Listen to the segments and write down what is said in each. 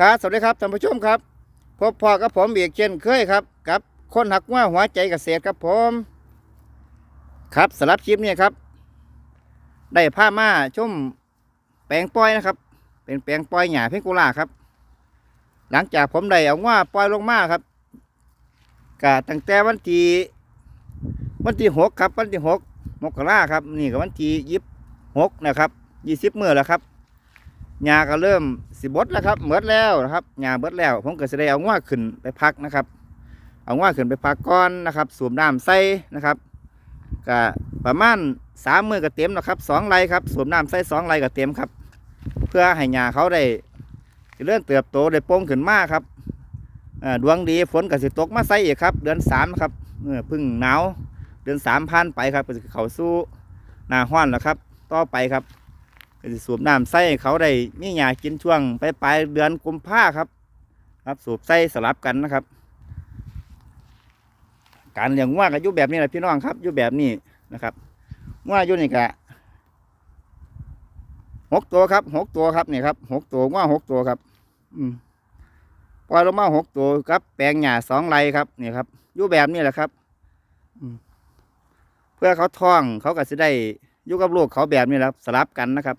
ครับสวัสดีครับท่านผู้ชมครับพบพอกับผมเบียกเช่นเคยครับกับคนหักว่าหัวใจเกษตรครับผม ครับสำหรับคลิปนี้ครับ ได้ผ้ามาชมแปลงปล่อยนะครับ เป็นแปลงปล่อยหญ้าเพ่งกุลาครับ หลังจากผมได้เอาว่าปล่อยลงมาครับกะตั้งแต่วันที่วันที่หกครับ วันที่หกมกราครับ นี่ก็วันที่ยี่สิบหกนะครับยี่สิบเมื่อแล้วครับ หญ้าก็เริ่มสิบดแล้วครับเบิดแล้วนะครับหญ้าเบิดแล้ว ผมก็จะได้เอาง่าขึ้นไปพักนะครับ เอาง่าขึ้นไปพักก้อนนะครับสูบน้ำใส่นะครับก็ประมาณสามมือก็เต็มนะครับสองไรครับสูบน้ำใส่สองไรก็เต็มครับ เพื่อให้หญ้าเขาได้เลื่อนเติบโตได้โป่งขึ้นมากครับดวงดีฝนก็สิตกมาใส่อีกครับ เดือนสามครับเพึ่งหนาวเดือนสามพันไปครับก็สิเขาสู้หนาห้อนแล้วครับ ต่อไปครับ ก็สิสูบน้ำใส่ให้เขาได้มีหญ้ากินช่วงปปลายเดือนกุมภาครับ ครับสูบใส่สลับกันนะครับ การเลี้ยงว่าก็อยู่แบบนี้แหละพี่น้องครับยู่แบบนี้นะครับว่ายู่นี่กะหกตัวครับหกตัวครับนี่ครับหกตัวว่าหกตัวครับ อืมปล่อยลงมาหกตัวครับ แปลงหญ้าสองไรครับนี่ครับยู่แบบนี้แหละครับอืมเพื่อเขาท้องเขาก็จะได้อยู่กับลูกเขาแบบนี้และครับสลับกันนะครับ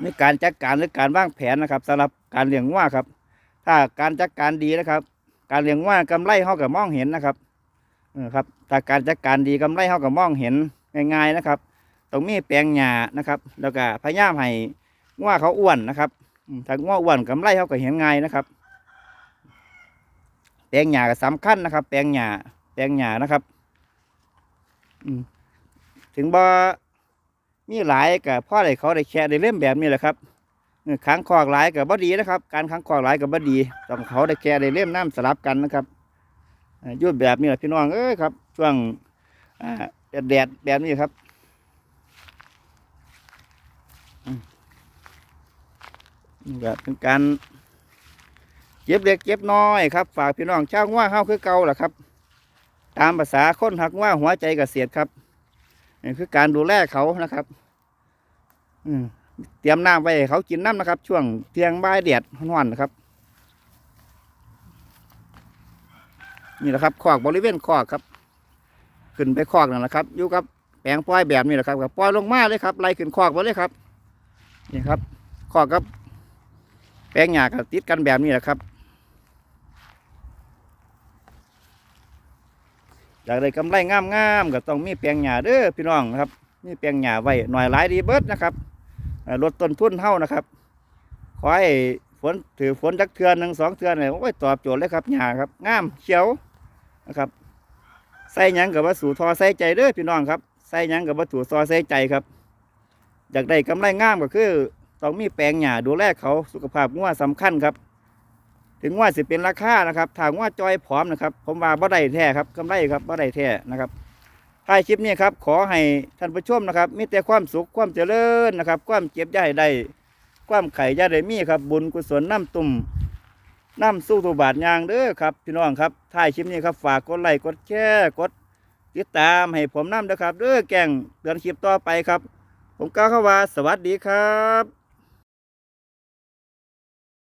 ในการจัดการหรือการวางแผนนะครับสำหรับการเลี้ยงว่าครับ ถ้าการจัดการดีนะครับ การเลี้ยงว่ากำไรเขากับมองเห็นนะครับเออครับถ้าการจัดการดีกำไรเขากับมองเห็นง่าย ๆนะครับต้องมีแปลงหญ้านะครับ แล้วก็พยายามให้ว่าเขาอ้วนนะครับถ้าว่าอ้วนกำไรเขาก็เห็นง่ายนะครับ แปลงหญ้าก็สำคัญนะครับ แปลงหญ้าแปลงหญ้านะครับอืถึงบ่ มีหลายกับพ่อได้เขาได้แค่ได้เล่มแบบนี้แหละครับเออค้างคอกหลายกับบดีนะครับ การค้างคอกหลายกับบดีต้องเขาได้แก่ได้เล่มน้ำสลับกันนะครับยุดแบบนี้แหละพี่น้องเอ้ยครับช่วงแดดแดดแบบนี้ครับอืมนี่ก็เป็นการเก็บเล็กเก็บน้อยครับ ฝากพี่น้องช่างว่าเฮาคือเก่าแหละครับ ตามภาษาคนหักว่าหัวใจเกษตรครับนี่คือการดูแลเขานะครับ อืมเตรียมน้ำไว้ให้เขากินน้ำนะครับ ช่วงเที่ยงบ่ายแดดร้อนๆนะครับ นี่แหละครับคอกบริเวณคอกครับ ขึ้นไปคอกนั่นแหละครับอยู่กับแปลงปล่อยแบบนี้แหละครับปล่อยลงมาเลยครับไล่ขึ้นคอกไปเลยครับนี่ครับคอกกับแปลงหญ้าก็ติดกันแบบนี้แหละครับอยากได้กำไรงามๆก็ต้องมีแปลงหญ้าเด้อพี่น้องนะครับมีแปลงหญ้าไว้หน่อยหลายดีเบิดนะครับ ลดต้นทุนเท่านะครับ ขอให้ฝนถือฝนจักเทือนหนึ่งสองเทือนเลยโอ้ยตอบโจทย์เลยครับหญ้าครับงามเขียวนะครับ ใส่ยังกับวัสู่ทอใส่ใจเด้อพี่น้องครับ ใส่ยังกับวัสู่ทอใส่ใจครับ อยากได้กำไรงามก็คือ ต้องมีแปลงหญ้าดูแลเขาสุขภาพงัวสำคัญครับ ถึงว่าสิเป็นราคานะครับถางัวจอยผอมนะครับ ผมว่าบ่ได้แท้ครับกำไรครับบ่ได้แท้นะครับ ท้ายคลิปนี้ครับขอให้ท่านผู้ชมนะครับ มีแต่ความสุขความเจริญนะครับ ความเจ็บย่าได้ความไข่ย่าได้มีครับ บุญกุศลน้ำตุ่มน้ำสู้ตุบาทยางเด้อครับพี่น้องครับท้ายคลิปนี้ครับฝากกดไลค์กดแชร์กดติดตามให้ผมน้ำนะครับเด้อแก่งเดือนคลิปต่อไปครับ ผมก้าวเข้าว่าสวัสดีครับ